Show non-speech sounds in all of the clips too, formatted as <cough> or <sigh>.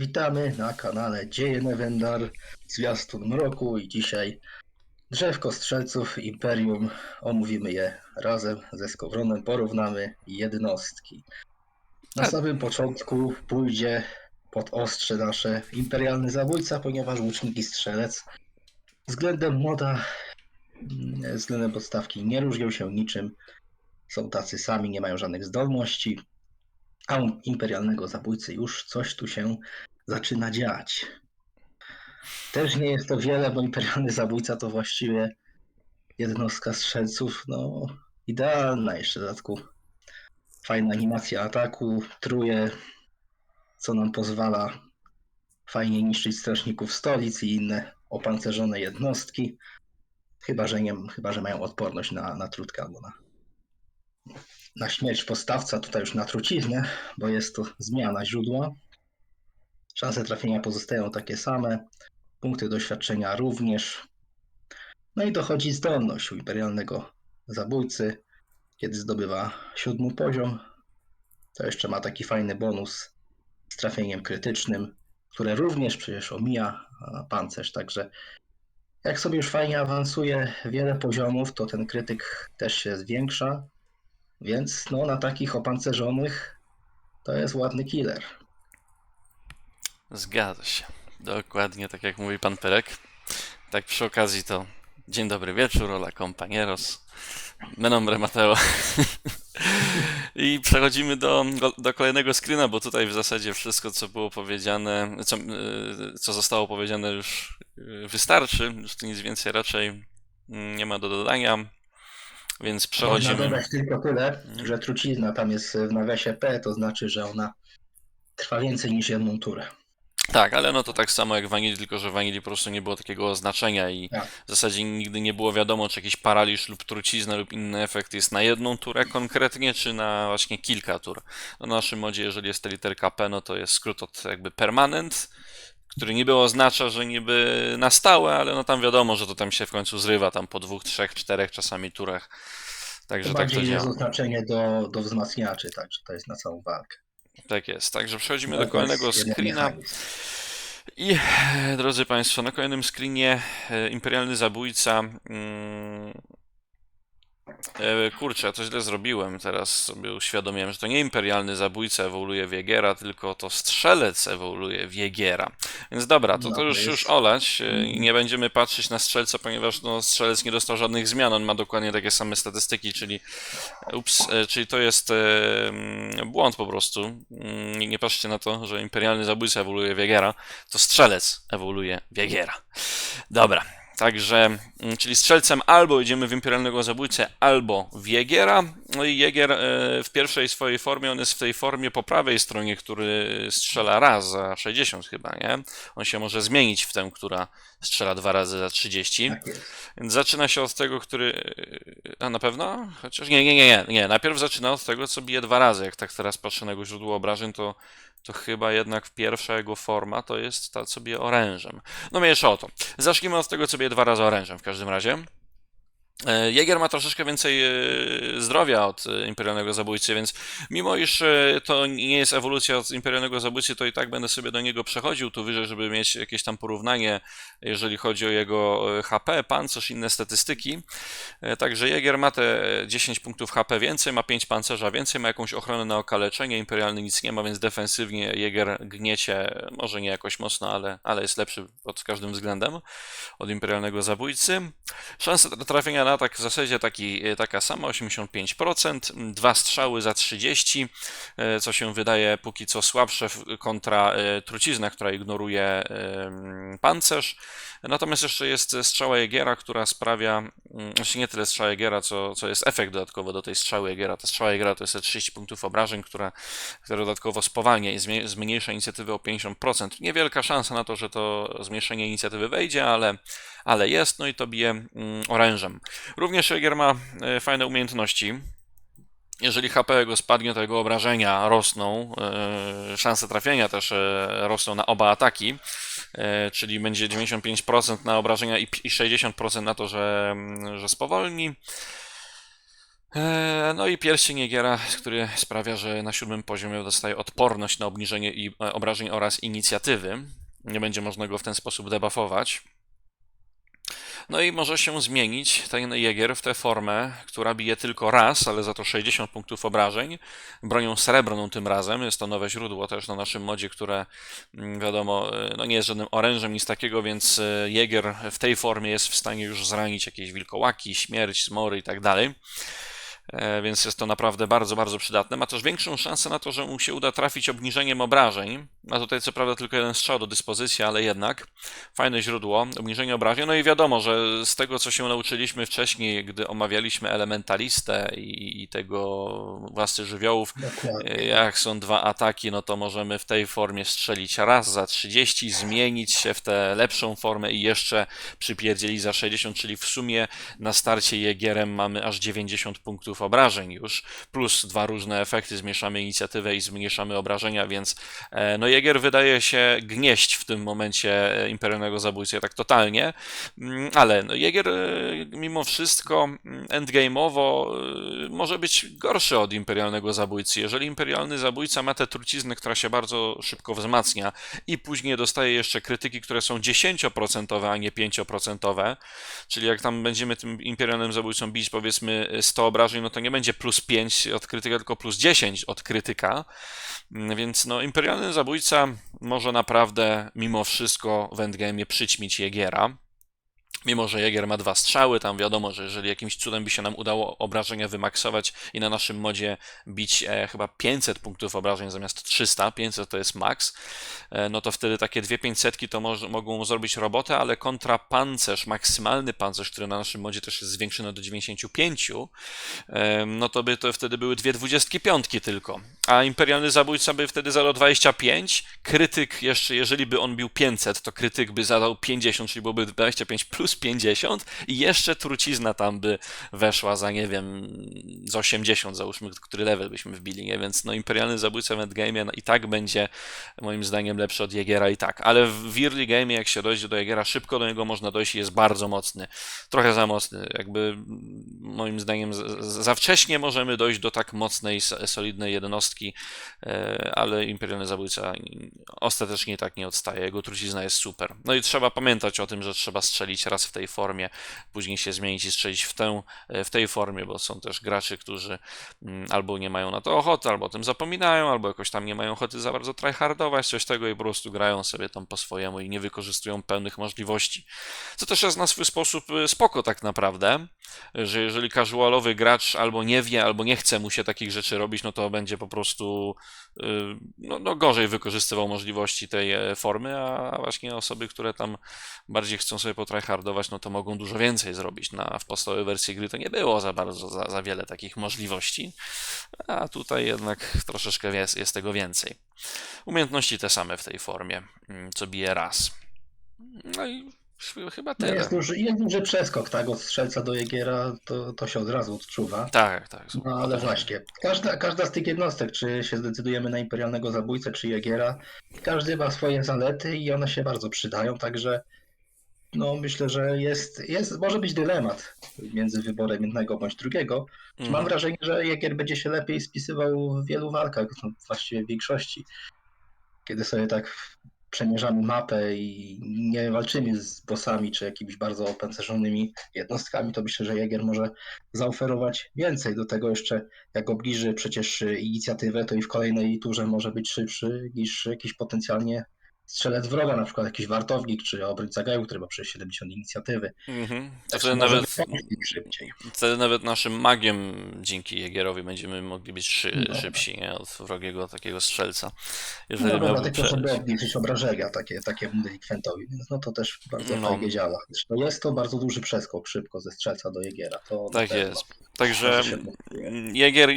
Witamy na kanale Dzieje Nevendar, Zwiastun Mroku i dzisiaj Drzewko Strzelców Imperium. Omówimy je razem ze Skowronem, porównamy jednostki. Na Tak. samym początku pójdzie pod ostrze nasze imperialny zabójca, ponieważ łucznik i strzelec względem moda, mm, względem podstawki nie różnią się niczym. Są tacy sami, nie mają żadnych zdolności. A imperialnego zabójcy już coś tu się zaczyna dziać. Też nie jest to wiele, bo imperialny zabójca to właściwie jednostka strzelców, no idealna jeszcze w dodatku. Fajna animacja ataku, truje, co nam pozwala fajnie niszczyć strażników stolic i inne opancerzone jednostki. Chyba, że nie, chyba, że mają odporność na, na trutkę albo na, na śmierć postawca, tutaj już na truciznę, bo jest to zmiana źródła. Szanse trafienia pozostają takie same, punkty doświadczenia również. No i dochodzi zdolność u imperialnego zabójcy, kiedy zdobywa siódmy poziom. To jeszcze ma taki fajny bonus z trafieniem krytycznym, które również przecież omija pancerz, także jak sobie już fajnie awansuje wiele poziomów, to ten krytyk też się zwiększa, więc no na takich opancerzonych to jest ładny killer. Zgadza się. Dokładnie tak jak mówi pan Perek. Tak przy okazji to dzień dobry wieczór, hola compañeros. Me nombre Mateo. <laughs> I przechodzimy do, do kolejnego screena, bo tutaj w zasadzie wszystko, co było powiedziane, co, y, co zostało powiedziane już y, wystarczy. Już tu nic więcej raczej mm, nie ma do dodania. Więc Można przechodzimy. dodać tylko tyle, że trucizna tam jest w nawiasie P, to znaczy, że ona trwa więcej niż jedną turę. Tak, ale no to tak samo jak w Wanili, tylko że w Wanili po prostu nie było takiego znaczenia i Tak. w zasadzie nigdy nie było wiadomo, czy jakiś paraliż lub trucizna lub inny efekt jest na jedną turę konkretnie, czy na właśnie kilka tur. No, na naszym modzie, jeżeli jest ta literka P, no to jest skrót od jakby permanent, który niby oznacza, że niby na stałe, ale no tam wiadomo, że to tam się w końcu zrywa, tam po dwóch, trzech, czterech czasami turach. Także To tak to bardziej jest działa. oznaczenie do, do wzmacniaczy, także to jest na całą walkę. Tak jest. Także przechodzimy To do kolejnego screena. I e, drodzy Państwo, na kolejnym screenie e, Imperialny Zabójca. E, kurczę, ja to źle zrobiłem. Teraz sobie uświadomiłem, że to nie Imperialny Zabójca ewoluuje w Jägera, tylko to Strzelec ewoluuje w Jägera. Więc dobra, to, to już, już olać e, Mhm. nie będziemy patrzeć na Strzelca, ponieważ no, Strzelec nie dostał żadnych zmian. On ma dokładnie takie same statystyki, czyli Ups, e, czyli to jest mm, błąd po prostu. Mm, Nie, nie patrzcie na to, że imperialny zabójca ewoluuje w Jagiera, to strzelec ewoluuje w Jagiera. Dobra, także, mm, czyli strzelcem albo idziemy w imperialnego zabójcę, albo w Jagiera. No i Jagier e, w pierwszej swojej formie, on jest w tej formie po prawej stronie, który strzela raz za 60 chyba, nie? On się może zmienić w tę, która strzela dwa razy za 30. Tak. Więc zaczyna się od tego, który. A na pewno? Chociaż nie, nie, nie, nie. Najpierw zaczyna od tego, co bije dwa razy. Jak tak teraz patrzę na jego źródło obrażeń, to, to chyba jednak pierwsza jego forma to jest ta, co bije orężem. No mniejsza o to. Zacznijmy od tego, co bije dwa razy orężem w każdym razie. E, Jäger ma troszeczkę więcej e, zdrowia od e, Imperialnego Zabójcy, więc mimo iż to nie jest ewolucja od Imperialnego Zabójcy, to i tak będę sobie do niego przechodził tu wyżej, żeby mieć jakieś tam porównanie, jeżeli chodzi o jego HP, pancerz, inne statystyki. Także Jäger ma te 10 punktów HP więcej, ma 5 pancerza więcej, ma jakąś ochronę na okaleczenie, Imperialny nic nie ma, więc defensywnie Jäger gniecie, może nie jakoś mocno, ale, ale jest lepszy pod każdym względem od Imperialnego Zabójcy. Szansa na trafienia na atak w zasadzie taki, e, taka sama, 85%, dwa strzały za 30, e, co się wydaje póki co słabsze kontra e, trucizna, która ignoruje pancerz. Natomiast jeszcze jest strzała Jägera, która sprawia, mm, znaczy nie tyle strzała Jägera, co, co jest efekt dodatkowo do tej strzały Jägera. Ta strzała Jägera to jest te 30 punktów obrażeń, która, która dodatkowo spowalnia i zmniejsza inicjatywę o 50%. Niewielka szansa na to, że to zmniejszenie inicjatywy wejdzie, ale, ale jest, no i to bije mm, orężem. Również Jäger ma e, fajne umiejętności. Jeżeli HP jego spadnie, to jego obrażenia rosną, e, szanse trafienia też e, rosną na oba ataki, czyli będzie 95% na obrażenia i, i 60% na to, że, mm, że spowolni. No i pierścień Jägera, który sprawia, że na siódmym poziomie dostaje odporność na obniżenie i obrażeń oraz inicjatywy. Nie będzie można go w ten sposób debuffować. No i może się zmienić ten Jäger w tę formę, która bije tylko raz, ale za to 60 punktów obrażeń. Bronią srebrną tym razem. Jest to nowe źródło też na naszym modzie, które mm, wiadomo, e, no nie jest żadnym orężem, nic takiego, więc e, Jäger w tej formie jest w stanie już zranić jakieś wilkołaki, śmierć, zmory i tak dalej. E, Więc jest to naprawdę bardzo, bardzo przydatne. Ma też większą szansę na to, że mu się uda trafić obniżeniem obrażeń. Ma tutaj co prawda tylko jeden strzał do dyspozycji, ale jednak fajne źródło, obniżenie obrażeń. No i wiadomo, że z tego, co się nauczyliśmy wcześniej, gdy omawialiśmy elementalistę i, i tego władcy żywiołów, Dokładnie. E, jak są dwa ataki, no to możemy w tej formie strzelić raz za 30, zmienić się w tę lepszą formę i jeszcze przypierdzielić za 60, czyli w sumie na starcie Jegierem mamy aż 90 punktów obrażeń już, plus dwa różne efekty, zmniejszamy inicjatywę i zmniejszamy obrażenia, więc e, no Jäger wydaje się gnieść w tym momencie e, Imperialnego Zabójcy, tak totalnie, Mm, ale no Jäger e, mimo wszystko mm, endgame'owo może być gorszy od Imperialnego Zabójcy. Jeżeli Imperialny Zabójca ma tę truciznę, która się bardzo szybko wzmacnia i później dostaje jeszcze krytyki, które są 10%, a nie 5%, czyli jak tam będziemy tym Imperialnym Zabójcą bić powiedzmy 100 obrażeń, no to nie będzie plus 5 od krytyka, tylko plus 10 od krytyka. Mm, Więc no, Imperialny Zabójca może naprawdę mimo wszystko w endgame'ie przyćmić Jägera. Mimo, że Jäger ma dwa strzały, tam wiadomo, że jeżeli jakimś cudem by się nam udało obrażenia wymaksować i na naszym modzie bić e, chyba 500 punktów obrażeń zamiast 300, 500 to jest max, e, no to wtedy takie dwie 500 to może, mogą zrobić robotę, ale kontra pancerz, maksymalny pancerz, który na naszym modzie też jest zwiększony do 95, e, no to by to wtedy były dwie 25 tylko. A imperialny zabójca by wtedy zadał 25, krytyk jeszcze, jeżeli by on bił 500, to krytyk by zadał 50, czyli byłoby 25 plus 50 i jeszcze trucizna tam by weszła za, nie wiem, z 80 załóżmy, który level byśmy wbili, nie? Więc no imperialny zabójca w endgame'ie no, i tak będzie moim zdaniem lepszy od Jägera i tak, ale w early game jak się dojdzie do Jägera, szybko do niego można dojść i jest bardzo mocny. Trochę za mocny, jakby moim zdaniem za wcześnie możemy dojść do tak mocnej, solidnej jednostki, e, ale Imperialny Zabójca ostatecznie tak nie odstaje. Jego trucizna jest super. No i trzeba pamiętać o tym, że trzeba strzelić raz w tej formie, później się zmienić i strzelić w, tę, w tej formie, bo są też gracze, którzy mm, albo nie mają na to ochoty, albo o tym zapominają, albo jakoś tam nie mają ochoty za bardzo tryhardować coś tego i po prostu grają sobie tam po swojemu i nie wykorzystują pełnych możliwości. Co też jest na swój sposób e, spoko tak naprawdę, że jeżeli casualowy gracz albo nie wie, albo nie chce mu się takich rzeczy robić, no to będzie po prostu y, no, no gorzej wykorzystywał możliwości tej e, formy, a właśnie osoby, które tam bardziej chcą sobie potryhardować, no to mogą dużo więcej zrobić. Na, w podstawowej wersji gry to nie było za bardzo, za, za wiele takich możliwości, a tutaj jednak troszeczkę jest, jest tego więcej. Umiejętności te same w tej formie, mm, co bije raz. No i chyba No tyle. jest, duży, jest duży przeskok, tak? Od strzelca do Jägera to, to się od razu odczuwa. Tak, tak. No ale właśnie, każda, każda z tych jednostek, czy się zdecydujemy na imperialnego zabójcę, czy Jägera, każdy ma swoje zalety i one się bardzo przydają, także no myślę, że jest, jest może być dylemat między wyborem jednego bądź drugiego. Mam Mhm. wrażenie, że Jäger będzie się lepiej spisywał w wielu walkach, no, właściwie w większości. Kiedy sobie tak przemierzamy mapę i nie walczymy z bossami czy jakimiś bardzo opancerzonymi jednostkami, to myślę, że Jäger może zaoferować więcej. Do tego jeszcze, jak obniży przecież inicjatywę, to i w kolejnej turze może być szybszy niż jakiś potencjalnie strzelec wroga, na przykład jakiś wartownik czy obrońca gaju, który ma przecież 70 inicjatywy. Mhm. To Także wtedy nawet, wtedy nawet naszym magiem dzięki Jägerowi będziemy mogli być szy, No. szybsi nie? od wrogiego takiego strzelca. Jeżeli No, no miałby dlatego, prze... żeby obniżyć obrażenia takie, takiemu delikwentowi, więc no to też bardzo No. fajnie działa. Zresztą jest to bardzo duży przeskok szybko ze strzelca do Jägera. To Tak pewno jest. Także motywuje. Jäger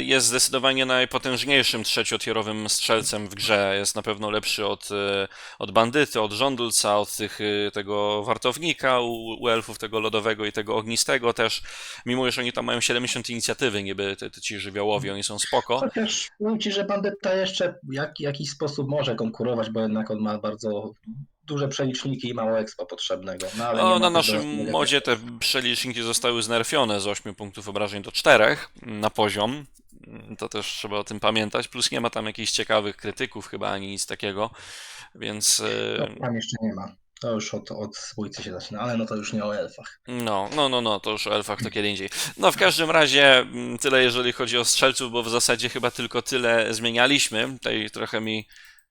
jest zdecydowanie najpotężniejszym trzeciotierowym strzelcem w grze. Jest na pewno lepszy od, e, od bandyty, od żądlca, od tych, e, tego wartownika u, u elfów, tego lodowego i tego ognistego też. Mimo, że oni tam mają 70 inicjatywy, niby te, te ci żywiołowi, oni są spoko. Chociaż powiem ci, że bandyta jeszcze w jak, jakiś sposób może konkurować, bo jednak on ma bardzo duże przeliczniki i mało expo potrzebnego. No, No, na naszym modzie te przeliczniki zostały znerfione z 8 punktów obrażeń do 4 na poziom. To też trzeba o tym pamiętać. Plus nie ma tam jakichś ciekawych krytyków chyba ani nic takiego, więc No, e, tam jeszcze nie ma. To już od, od zbójcy się zaczyna, ale no to już nie o elfach. no, no, no, no, to już o elfach to kiedy indziej. No w każdym razie mm, tyle jeżeli chodzi o strzelców, bo w zasadzie chyba tylko tyle zmienialiśmy. Tutaj trochę mi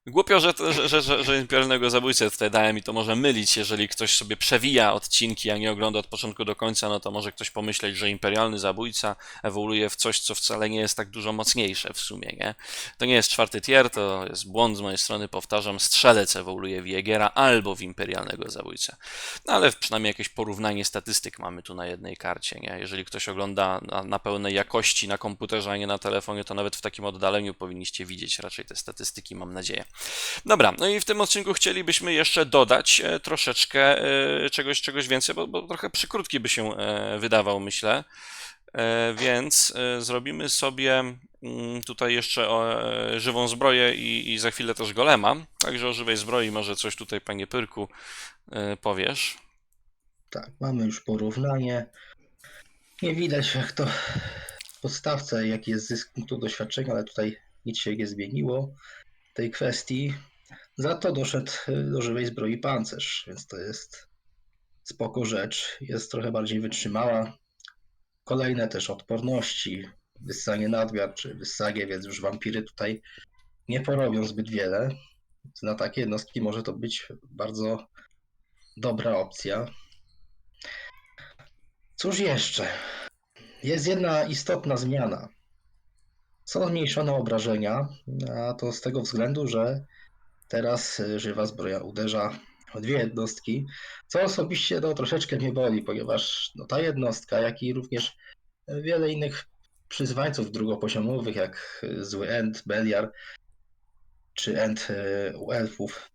Głupio, że, że, że, że imperialnego zabójcę tutaj dałem i to może mylić, jeżeli ktoś sobie przewija odcinki, a nie ogląda od początku do końca, no to może ktoś pomyśleć, że imperialny zabójca ewoluuje w coś, co wcale nie jest tak dużo mocniejsze w sumie, nie? To nie jest czwarty tier, to jest błąd z mojej strony, powtarzam, strzelec ewoluuje w Jägera albo w imperialnego zabójcę. No ale przynajmniej jakieś porównanie statystyk mamy tu na jednej karcie, nie? Jeżeli ktoś ogląda na, na pełnej jakości na komputerze, a nie na telefonie, to nawet w takim oddaleniu powinniście widzieć raczej te statystyki, mam nadzieję. Dobra, no i w tym odcinku chcielibyśmy jeszcze dodać e, troszeczkę e, czegoś, czegoś więcej, bo, bo trochę przykrótki by się e, wydawał, myślę. Więc zrobimy sobie mm, tutaj jeszcze żywą zbroję i, i za chwilę też golema. Także o żywej zbroi może coś tutaj, panie Pyrku, powiesz. Tak, mamy już porównanie. Nie widać jak to w podstawce, jaki jest zysk punktu doświadczenia, ale tutaj nic się nie zmieniło tej kwestii. Za to doszedł do żywej zbroi pancerz, więc to jest spoko rzecz. Jest trochę bardziej wytrzymała. Kolejne też odporności, wyssanie nadmiar czy wyssanie, więc już wampiry tutaj nie porobią zbyt wiele. Na takie jednostki może to być bardzo dobra opcja. Cóż jeszcze? Jest jedna istotna zmiana. Są zmniejszone obrażenia, a to z tego względu, że teraz y, żywa zbroja uderza w dwie jednostki, co osobiście no, troszeczkę mnie boli, ponieważ no, ta jednostka, jak i również wiele innych przyzwańców drugopoziomowych, jak y, Zły End, Beliar, czy End y, u elfów,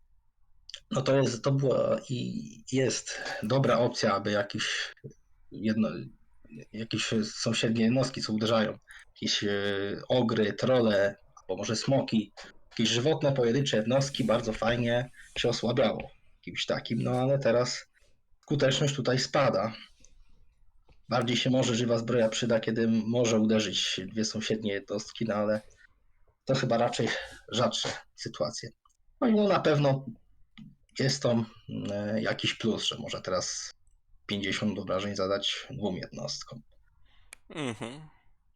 no to jest, to była i jest dobra opcja, aby jakiś jedno, jakieś sąsiednie jednostki, co uderzają. Jakieś e, ogry, trole, albo może smoki. Jakieś żywotne, pojedyncze jednostki bardzo fajnie się osłabiało. Kimś takim, no ale teraz skuteczność tutaj spada. Bardziej się może żywa zbroja przyda, kiedy może uderzyć dwie sąsiednie jednostki, no ale to chyba raczej rzadsze sytuacje. No i no na pewno jest to e, jakiś plus, że może teraz 50 obrażeń zadać dwóm jednostkom. Mhm.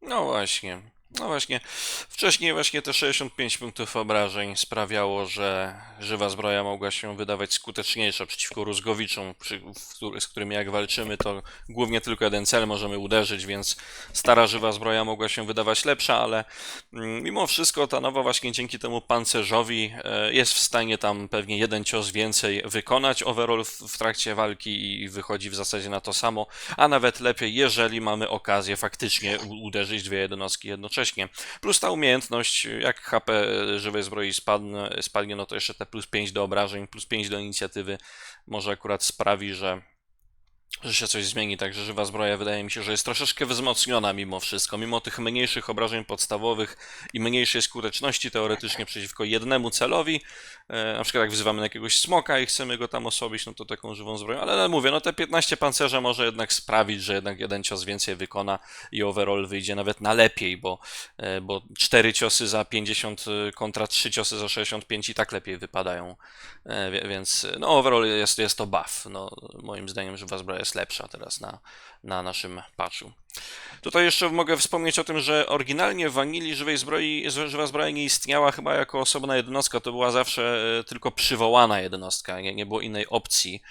No właśnie. No właśnie. Wcześniej właśnie te 65 punktów obrażeń sprawiało, że żywa zbroja mogła się wydawać skuteczniejsza przeciwko rózgowiczom, z którymi jak walczymy, to głównie tylko jeden cel możemy uderzyć, więc stara żywa zbroja mogła się wydawać lepsza, ale mm, mimo wszystko ta nowa właśnie dzięki temu pancerzowi e, jest w stanie tam pewnie jeden cios więcej wykonać overall w, trakcie walki i wychodzi w zasadzie na to samo, a nawet lepiej, jeżeli mamy okazję faktycznie uderzyć dwie jednostki jednocześnie. Plus ta umiejętność, jak HP żywej zbroi spadnie, spadnie, no to jeszcze te plus 5 do obrażeń, plus 5 do inicjatywy może akurat sprawi, że że się coś zmieni, także żywa zbroja wydaje mi się, że jest troszeczkę wzmocniona mimo wszystko, mimo tych mniejszych obrażeń podstawowych i mniejszej skuteczności teoretycznie przeciwko jednemu celowi, na przykład jak wzywamy na jakiegoś smoka i chcemy go tam osobić, no to taką żywą zbroją, ale mówię, no te 15 pancerza może jednak sprawić, że jednak jeden cios więcej wykona i overall wyjdzie nawet na lepiej, bo, e, bo 4 ciosy za 50 kontra 3 ciosy za 65 i tak lepiej wypadają, E, więc no overall jest, jest to buff, no moim zdaniem żywa zbroja jest lepsza teraz na, na naszym patchu. Tutaj jeszcze mogę wspomnieć o tym, że oryginalnie w Wanili żywej zbroi, żywa zbroja nie istniała chyba jako osobna jednostka, to była zawsze e, tylko przywołana jednostka, nie, nie było innej opcji.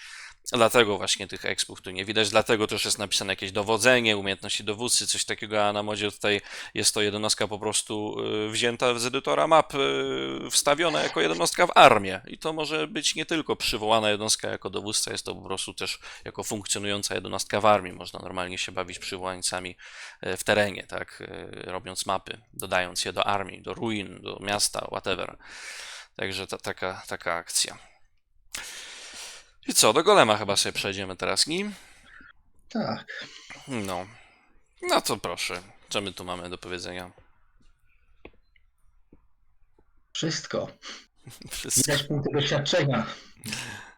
Dlatego właśnie tych expów tu nie widać, dlatego też jest napisane jakieś dowodzenie, umiejętności dowódcy, coś takiego, a na modzie tutaj jest to jednostka po prostu y, wzięta z edytora map, y, wstawiona jako jednostka w armię. I to może być nie tylko przywołana jednostka jako dowódca, jest to po prostu też jako funkcjonująca jednostka w armii. Można normalnie się bawić przywołańcami y, w terenie, tak, robiąc mapy, dodając je do armii, do ruin, do miasta, whatever. Także ta, taka, taka akcja. I co, do golema chyba sobie przejdziemy teraz nim. Tak, No. No to proszę. Co my tu mamy do powiedzenia? wszystko. <laughs> Wszystko. Widać punkty doświadczenia.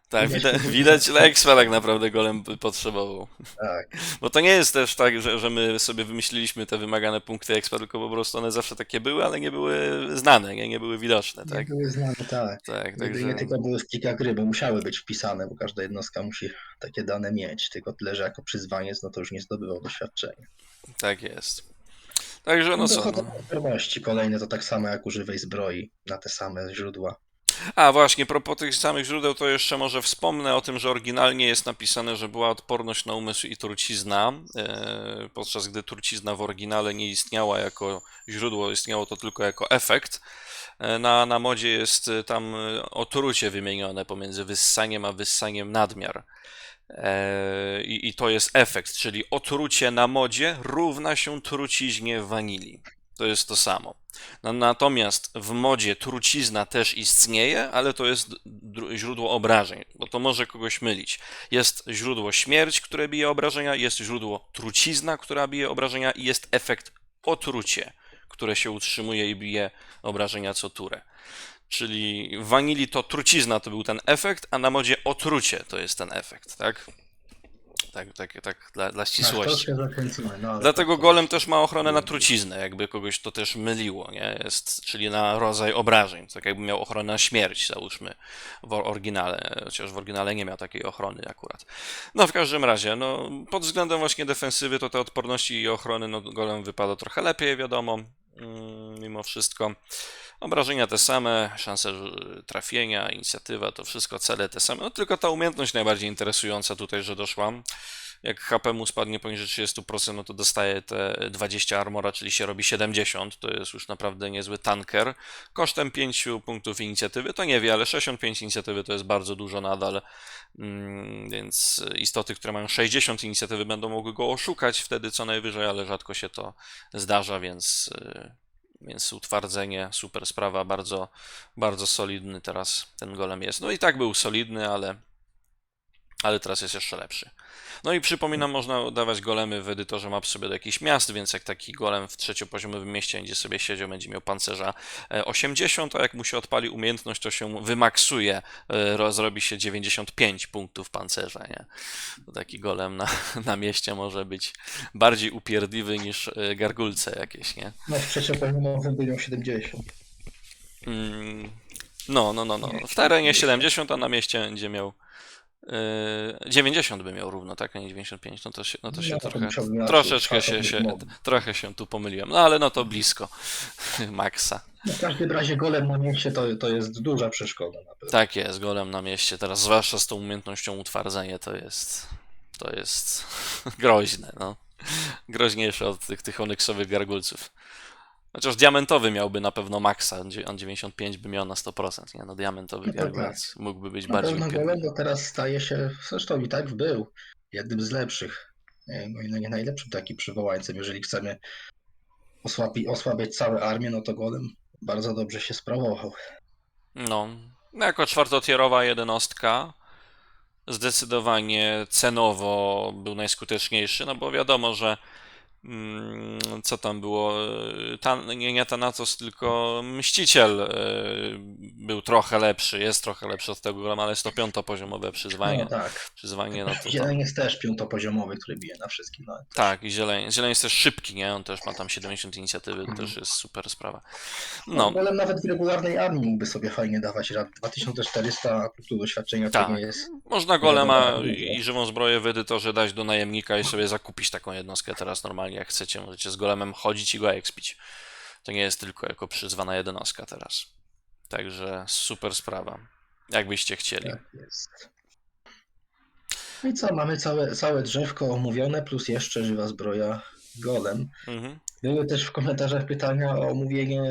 Tak, Widać widać, Lexfa tak naprawdę golem potrzebował. Tak. Bo to nie jest też tak, że, że my sobie wymyśliliśmy te wymagane punkty expa, tylko po prostu one zawsze takie były, ale nie były znane, nie, nie były widoczne, Nie tak? były znane, tak. Tak, także... nie tylko były w plikach gry, bo musiały być wpisane, bo każda jednostka musi takie dane mieć. Tylko tyle, że jako przyzwaniec, no to już nie zdobywał doświadczenia. Tak jest. Także no No co, no. kolejne to tak samo jak używej zbroi na te same źródła. A właśnie, propos tych samych źródeł, to jeszcze może wspomnę o tym, że oryginalnie jest napisane, że była odporność na umysł i trucizna, e, podczas gdy trucizna w oryginale nie istniała jako źródło, istniało to tylko jako efekt. E, Na, na modzie jest e, tam otrucie wymienione pomiędzy wyssaniem a wyssaniem nadmiar. I, I to jest efekt, czyli otrucie na modzie równa się truciźnie wanilii. To jest to samo. Na- Natomiast w modzie trucizna też istnieje, ale to jest źródło obrażeń, bo to może kogoś mylić. Jest źródło śmierć, które bije obrażenia, jest źródło trucizna, która bije obrażenia i jest efekt otrucie, które się utrzymuje i bije obrażenia co turę. Czyli w wanilii to trucizna to był ten efekt, a na modzie otrucie to jest ten efekt, tak? Tak, tak, tak dla, dla Tak, ścisłości. no, Dlatego to- golem też ma ochronę na truciznę, jakby kogoś to też myliło, nie? Jest, czyli na rodzaj obrażeń, tak jakby miał ochronę na śmierć, załóżmy w oryginale, chociaż w oryginale nie miał takiej ochrony akurat. No w każdym razie, no pod względem właśnie defensywy to te odporności i ochrony, no golem wypada trochę lepiej, wiadomo, mm, mimo wszystko. Obrażenia te same, szanse że- trafienia, inicjatywa, to wszystko, cele te same. No tylko ta umiejętność najbardziej interesująca tutaj, że doszła. Jak HP mu spadnie poniżej 30%, no to dostaje te 20 armora, czyli się robi 70. To jest już naprawdę niezły tanker. Kosztem 5 punktów inicjatywy to niewiele, 65 inicjatywy to jest bardzo dużo nadal. Mm, Więc istoty, które mają 60 inicjatywy, będą mogły go oszukać wtedy co najwyżej, ale rzadko się to zdarza, więc. Więc utwardzenie, super sprawa, bardzo, bardzo solidny teraz ten golem jest. No i tak był solidny, ale, ale teraz jest jeszcze lepszy. No i przypominam, można dawać golemy w edytorze map sobie do jakichś miast, więc jak taki golem w trzeciopoziomowym mieście będzie sobie siedział, będzie miał pancerza e, 80, a jak mu się odpali umiejętność, to się wymaksuje, e, ro- zrobi się 95 punktów pancerza, nie? To taki golem na, <laughs> na mieście może być bardziej upierdliwy niż e, gargulce jakieś, nie? No w trzeciopoziomovym by miał 70. Mm, No, no, no, no. W terenie 70, a na mieście będzie miał 90 by miał równo, tak, a nie 95. No to się, no to się No, to trochę, mieć troszeczkę się, się, trochę się tu pomyliłem. No ale no to blisko <laughs> maksa. No, w każdym razie golem na mieście to, to jest duża przeszkoda na pewno. Tak jest, golem na mieście. Teraz zwłaszcza z tą umiejętnością utwardzenie to jest, to jest <laughs> groźne, no. Groźniejsze od tych, tych onyksowych gargulców. Chociaż diamentowy miałby na pewno maksa, on dzie- on 95 by miał na 100%, nie? No diamentowy No to gargulec mógłby być Na bardziej pewno to teraz staje się, zresztą i tak był, jednym z lepszych. No i nie najlepszym takim przywołańcem. Jeżeli chcemy osłabi, osłabiać całe armię, no to golem bardzo dobrze się sprawował. No, no jako czwartotierowa jednostka zdecydowanie cenowo był najskuteczniejszy, no bo wiadomo, że co tam było, Tan, nie, nie Thanatos, tylko Mściciel e, był trochę lepszy, jest trochę lepszy od tego golema, ale jest to piątopoziomowe przyzwanie, No tak. przyzwanie, no to Zieleń jest też piątopoziomowy, który bije na wszystkim. No, tak, i zieleń, zieleń jest też szybki, nie, on też ma tam 70 inicjatywy, to też jest super sprawa. No, Golem nawet w regularnej armii mógłby sobie fajnie dawać rad. 2400 punktów doświadczenia Tak. to nie jest. Można golema i i żywą zbroję w edytorze dać do najemnika i sobie zakupić taką jednostkę teraz normalnie jak chcecie. Możecie z golemem chodzić i go expić. To nie jest tylko jako przyzwana jednostka teraz. Także super sprawa. Jakbyście chcieli. Tak jest. No i co, mamy całe, całe drzewko omówione, plus jeszcze żywa zbroja golem. Mhm. Były też w komentarzach pytania o omówienie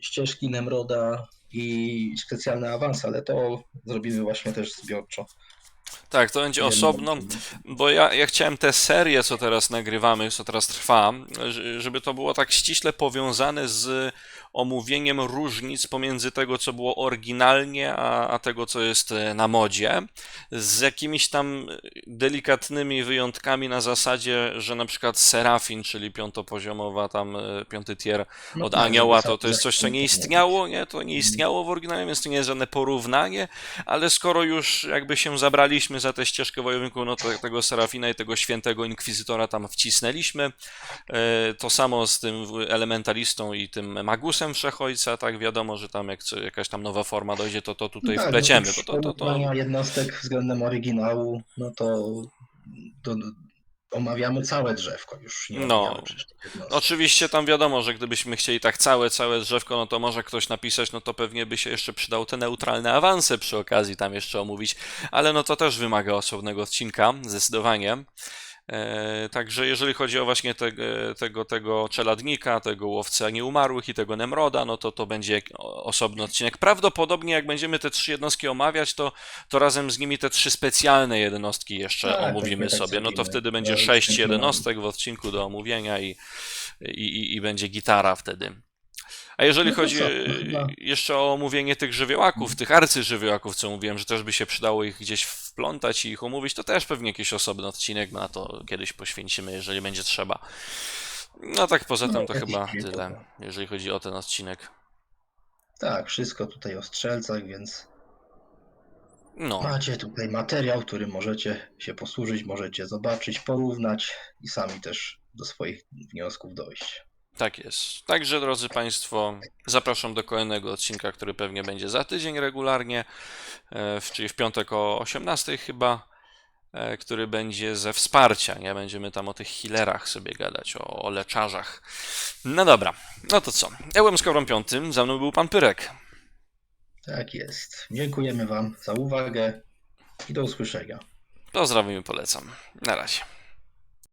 ścieżki Nemroda i specjalny awans, ale to zrobimy właśnie też zbiorczo. Tak, to będzie Jedno- osobno, bo ja, ja chciałem tę serię, co teraz nagrywamy, co teraz trwa, żeby to było tak ściśle powiązane z omówieniem różnic pomiędzy tego, co było oryginalnie, a, a tego, co jest e, na modzie, z jakimiś tam delikatnymi wyjątkami na zasadzie, że na przykład Serafin, czyli piątopoziomowa tam e, piąty tier No od tak, anioła, to, to jest coś, co nie istniało, nie? To nie istniało w oryginale, więc to nie jest żadne porównanie, ale skoro już jakby się zabraliśmy za tę ścieżkę wojowników, no to tego Serafina i tego świętego inkwizytora tam wcisnęliśmy. E, To samo z tym elementalistą i tym magusem wszechojca, tak wiadomo, że tam jak jakaś tam nowa forma dojdzie, to to tutaj Tak, wpleciemy, no bo to, to, to, jednostek względem oryginału, no to, to omawiamy całe drzewko już. Nie No. Oczywiście tam wiadomo, że gdybyśmy chcieli tak całe, całe drzewko, no to może ktoś napisać, no to pewnie by się jeszcze przydał te neutralne awanse przy okazji tam jeszcze omówić, ale no to też wymaga osobnego odcinka, zdecydowanie. E, także jeżeli chodzi o właśnie tego, tego, tego czeladnika, tego łowcę nieumarłych i tego Nemroda, no to to będzie osobny odcinek. Prawdopodobnie jak będziemy te trzy jednostki omawiać, to, to razem z nimi te trzy specjalne jednostki jeszcze Tak, omówimy tak, sobie. No to wtedy będzie Ja sześć jednostek w odcinku do omówienia i, i, i, będzie gitara wtedy. A jeżeli No chodzi e, No jeszcze o omówienie tych żywiołaków, tych arcyżywiołaków, co mówiłem, że też by się przydało ich gdzieś wplątać i ich omówić, to też pewnie jakiś osobny odcinek na to kiedyś poświęcimy, jeżeli będzie trzeba. No tak poza No, tym to jakiś chyba tyle, dobra. jeżeli chodzi o ten odcinek. Tak, wszystko tutaj o strzelcach, więc No, macie tutaj materiał, który możecie się posłużyć, możecie zobaczyć, porównać i sami też do swoich wniosków dojść. Tak jest. Także drodzy Państwo, zapraszam do kolejnego odcinka, który pewnie będzie za tydzień regularnie, e, czyli w piątek o 18 chyba. e, który będzie ze wsparcia, nie? Będziemy tam o tych healerach sobie gadać, o, o leczarzach. No dobra, no to co? Ja byłem z Kobrą Piątym, za mną był Pan Pyrek. Tak jest. Dziękujemy Wam za uwagę i do usłyszenia. Pozdrawiam i polecam. Na razie.